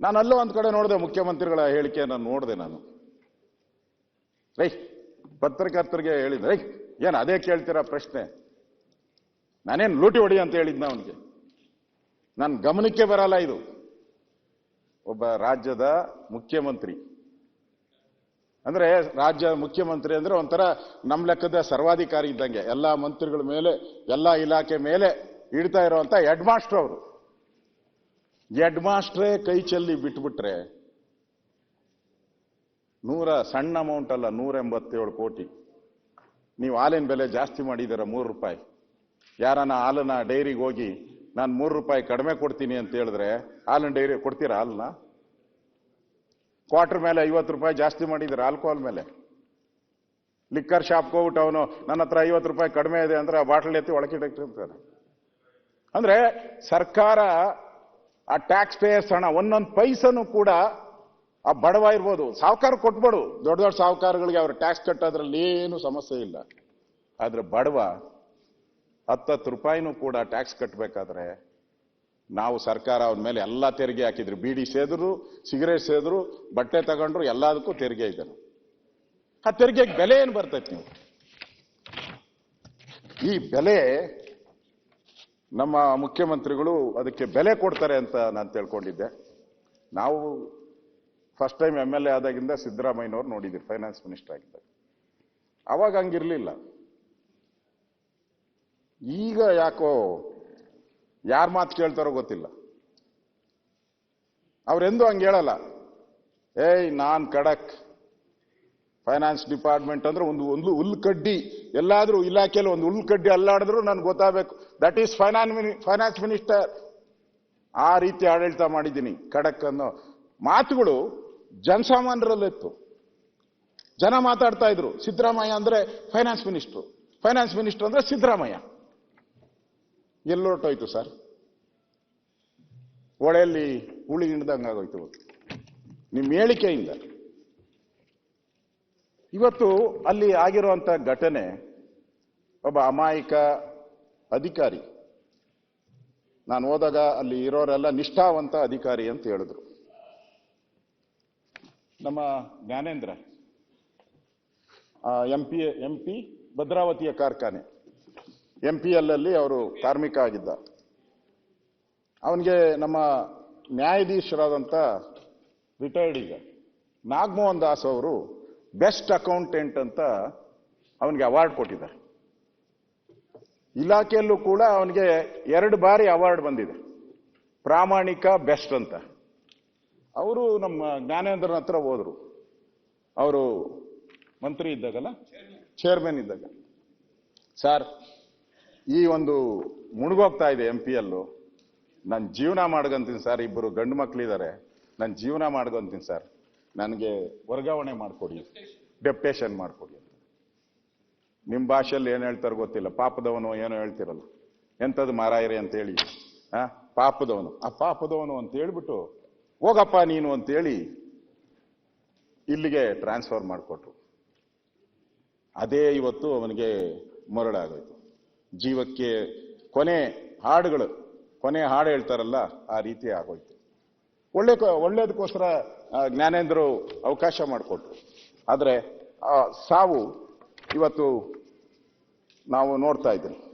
ನಾನು ಅಲ್ಲೂ ಒಂದು ಕಡೆ ನೋಡಿದೆ ಮುಖ್ಯಮಂತ್ರಿಗಳ ಹೇಳಿಕೆಯನ್ನು ನೋಡಿದೆ ನಾನು. ರೈ ಪತ್ರಕರ್ತರಿಗೆ ಹೇಳಿದೆ ರೈ ಏನು ಅದೇ ಕೇಳ್ತೀರಾ ಪ್ರಶ್ನೆ? ನಾನೇನು ಲೂಟಿ ಹೊಡಿ ಅಂತ ಹೇಳಿದ್ನ ಅವನಿಗೆ? ನನ್ನ ಗಮನಕ್ಕೆ ಬರಲ್ಲ ಇದು. ಒಬ್ಬ ರಾಜ್ಯದ ಮುಖ್ಯಮಂತ್ರಿ. ಅಂದ್ರೆ ರಾಜ್ಯ ಮುಖ್ಯಮಂತ್ರಿ ಅಂದ್ರೆ ಒಂಥರ ನಮ್ಮ ಲೆಕ್ಕದ ಸರ್ವಾಧಿಕಾರಿ ಇದ್ದಂಗೆ. ಎಲ್ಲ ಮಂತ್ರಿಗಳ ಮೇಲೆ, ಎಲ್ಲ ಇಲಾಖೆ ಮೇಲೆ ಇಡ್ತಾ ಇರುವಂತ ಹೆಡ್ ಮಾಸ್ಟರ್ ಅವರು. ಹೆಡ್ ಮಾಸ್ಟ್ರೇ ಕೈ ಚೆಲ್ಲಿ ಬಿಟ್ಬಿಟ್ರೆ ನೂರ ಸಣ್ಣ ಅಮೌಂಟ್ ಅಲ್ಲ, ನೂರ ಎಂಬತ್ತೇಳು ಕೋಟಿ. ನೀವು ಹಾಲಿನ ಬೆಲೆ ಜಾಸ್ತಿ ಮಾಡಿದ್ದೀರ, ಮೂರು ರೂಪಾಯಿ. ಯಾರನ್ನ ಹಾಲನ್ನ ಡೈರಿಗೆ ಹೋಗಿ, ನಾನು ಮೂರು ರೂಪಾಯಿ ಕಡಿಮೆ ಕೊಡ್ತೀನಿ ಅಂತ ಹೇಳಿದ್ರೆ ಹಾಲಿನ ಡೈರಿ ಕೊಡ್ತೀರಾ ಹಾಲನ್ನ? ಕ್ವಾರ್ಟರ್ ಮೇಲೆ ಐವತ್ತು ರೂಪಾಯಿ ಜಾಸ್ತಿ ಮಾಡಿದ್ದೀರ ಆಲ್ಕೋಹಾಲ್ ಮೇಲೆ? ಲಿಕ್ಕರ್ ಶಾಪ್ಗೆ ಹೋಗ್ಬಿಟ್ಟು ಅವನು, ನನ್ನ ಹತ್ರ ಐವತ್ತು ರೂಪಾಯಿ ಕಡಿಮೆ ಇದೆ ಅಂದ್ರೆ ಆ ಬಾಟಲ್ ಎತ್ತಿ ಒಳಕಿಡಕ್ಕೆ ಅಂದ್ರೆ ಸರ್ಕಾರ ಆ ಟ್ಯಾಕ್ಸ್ ಪೇಯರ್ಸ್ ಹಣ, ಒಂದೊಂದು ಪೈಸನು ಕೂಡ ಆ ಬಡವ ಇರ್ಬೋದು. ಸಾವುಕಾರ ಕೊಟ್ಬಿಡು. ದೊಡ್ಡ ದೊಡ್ಡ ಸಾವುಕಾರಗಳಿಗೆ ಅವ್ರ ಟ್ಯಾಕ್ಸ್ ಕಟ್ಟೋದ್ರಲ್ಲಿ ಏನು ಸಮಸ್ಯೆ ಇಲ್ಲ. ಆದರೆ ಬಡವ ಹತ್ತತ್ತು ರೂಪಾಯಿನೂ ಕೂಡ ಟ್ಯಾಕ್ಸ್ ಕಟ್ಟಬೇಕಾದ್ರೆ ನಾವು ಸರ್ಕಾರ ಅವ್ರ ಮೇಲೆ ಎಲ್ಲ ತೆರಿಗೆ ಹಾಕಿದ್ರು. ಬೀಡಿ ಸೇದ್ರು, ಸಿಗರೇಟ್ ಸೇದ್ರು, ಬಟ್ಟೆ ತಗೊಂಡ್ರು, ಎಲ್ಲದಕ್ಕೂ ತೆರಿಗೆ ಇದ್ದರು ಆ ತೆರಿಗೆಗೆ ಬೆಲೆ ಏನು ಬರ್ತೈತೆ ನೀವು? ಈ ಬೆಲೆ ನಮ್ಮ ಮುಖ್ಯಮಂತ್ರಿಗಳು ಅದಕ್ಕೆ ಬೆಲೆ ಕೊಡ್ತಾರೆ ಅಂತ ನಾನು ತಿಳ್ಕೊಂಡಿದ್ದೆ. ನಾವು first time M L A ಆದಾಗಿಂದ ಸಿದ್ದರಾಮಯ್ಯನವ್ರು ನೋಡಿದ್ದೀರಿ ಫೈನಾನ್ಸ್ ಮಿನಿಸ್ಟರ್ ಆಗಿದ್ದಾಗ. ಅವಾಗ ಹಂಗಿರಲಿಲ್ಲ. ಈಗ ಯಾಕೋ ಯಾರ ಮಾತು ಕೇಳ್ತಾರೋ ಗೊತ್ತಿಲ್ಲ. ಅವರೆಂದೂ ಹಂಗೆ ಹೇಳಲ್ಲ. ಏಯ್ ನಾನು ಖಡಕ್ ಫೈನಾನ್ಸ್ ಡಿಪಾರ್ಟ್ಮೆಂಟ್ ಅಂದ್ರೆ ಒಂದು ಒಂದು ಹುಲ್ಕಡ್ಡಿ ಎಲ್ಲಾದ್ರೂ ಇಲಾಖೆಯಲ್ಲಿ ಒಂದು ಹುಲ್ಕಡ್ಡಿ ಅಲ್ಲಾಡಿದ್ರು ನನ್ಗೆ ಗೊತ್ತಾಗಬೇಕು. That is finance finance minister ಆ ರೀತಿ ಆಡಳಿತ ಮಾಡಿದ್ದೀನಿ. ಖಡಕ್ ಅನ್ನೋ ಮಾತುಗಳು ಜನಸಾಮಾನ್ಯರಲ್ಲಿತ್ತು. ಜನ ಮಾತಾಡ್ತಾ ಇದ್ರು. ಸಿದ್ದರಾಮಯ್ಯ ಅಂದ್ರೆ ಫೈನಾನ್ಸ್ ಮಿನಿಸ್ಟ್ರು ಫೈನಾನ್ಸ್ ಮಿನಿಸ್ಟರ್ ಅಂದ್ರೆ ಸಿದ್ದರಾಮಯ್ಯ. ಎಲ್ಲೊರಟೋಯ್ತು ಸರ್. ಹೊಳೆಯಲ್ಲಿ ಹುಳಿ ಹಿಡ್ದಂಗಾಗೋಯ್ತು ನಿಮ್ಮ ಹೇಳಿಕೆಯಿಂದ. ಇವತ್ತು ಅಲ್ಲಿ ಆಗಿರುವಂತ ಘಟನೆ ಒಬ್ಬ ಅಮಾಯಕ ಅಧಿಕಾರಿ. ನಾನು ಹೋದಾಗ ಅಲ್ಲಿ ಇರೋರೆಲ್ಲ ನಿಷ್ಠಾವಂತ ಅಧಿಕಾರಿ ಅಂತ ಹೇಳಿದ್ರು. ನಮ್ಮ Jnanendra M P M P ಭದ್ರಾವತಿಯ ಕಾರ್ಖಾನೆ. ಎಂ ಪಿ ಎಲ್ ಅಲ್ಲಿ ಅವರು ಕಾರ್ಮಿಕ ಆಗಿದ್ದ. ಅವನಿಗೆ ನಮ್ಮ ನ್ಯಾಯಾಧೀಶರಾದಂಥ ರಿಟೈರ್ಡ್ ಈಗ ನಾಗಮೋಹನ್ ದಾಸ್ ಅವರು ಬೆಸ್ಟ್ ಅಕೌಂಟೆಂಟ್ ಅಂತ ಅವನಿಗೆ ಅವಾರ್ಡ್ ಕೊಟ್ಟಿದ್ದಾರೆ. ಇಲಾಖೆಯಲ್ಲೂ ಕೂಡ ಅವನಿಗೆ ಎರಡು ಬಾರಿ ಅವಾರ್ಡ್ ಬಂದಿದೆ. ಪ್ರಾಮಾಣಿಕ, ಬೆಸ್ಟ್ ಅಂತ. ಅವರು ನಮ್ಮ ಜ್ಞಾನೇಂದ್ರನ ಹತ್ರ ಹೋದರು. ಅವರು ಮಂತ್ರಿ ಇದ್ದಾಗಲ್ಲ? ಚೇರ್ಮನ್ ಇದ್ದಾಗ. ಸರ್ ಈ ಒಂದು ಮುಳುಗೋಗ್ತಾ ಇದೆ ಎಂ ಪಿ ಎಲ್ಲು ನಾನು ಜೀವನ ಮಾಡ್ಕೊಂತೀನಿ ಸರ್ ಇಬ್ಬರು ಗಂಡು ಮಕ್ಕಳಿದ್ದಾರೆ ನಾನು ಜೀವನ ಮಾಡ್ಕೊಂತೀನಿ ಸರ್ ನನಗೆ ವರ್ಗಾವಣೆ ಮಾಡಿಕೊಡಿ. ಡೆಪ್ಟೇಷನ್ ಮಾಡಿಕೊಡಿ ಅಂತ. ನಿಮ್ಮ ಭಾಷೆಯಲ್ಲಿ ಏನು ಹೇಳ್ತಾರೆ ಗೊತ್ತಿಲ್ಲ. ಪಾಪದವನು ಏನೋ ಹೇಳ್ತಿರಲ್ಲ. ಎಂಥದ್ದು ಮಾರಾಯರೆ ಅಂತ ಹೇಳಿ. ಆ? ಪಾಪದವನು. ಆ ಪಾಪದವನು ಅಂತ ಹೇಳ್ಬಿಟ್ಟು, ಹೋಗಪ್ಪ ನೀನು ಅಂತೇಳಿ ಇಲ್ಲಿಗೆ ಟ್ರಾನ್ಸ್ಫರ್ ಮಾಡಿಕೊಟ್ರು. ಅದೇ ಇವತ್ತು ಅವನಿಗೆ ಮರಳಾಗೋಯ್ತು. ಜೀವಕ್ಕೆ ಕೊನೆ ಹಾಡುಗಳು, ಕೊನೆ ಹಾಡು ಹೇಳ್ತಾರಲ್ಲ, ಆ ರೀತಿ ಆಗೋಯ್ತು. ಒಳ್ಳೆ ಒಳ್ಳೇದಕ್ಕೋಸ್ಕರ ಜ್ಞಾನೇಂದ್ರು ಅವಕಾಶ ಮಾಡಿಕೊಟ್ರು. ಆದರೆ ಆ ಸಾವು ಇವತ್ತು ನಾವು ನೋಡ್ತಾ ಇದ್ದೀವಿ.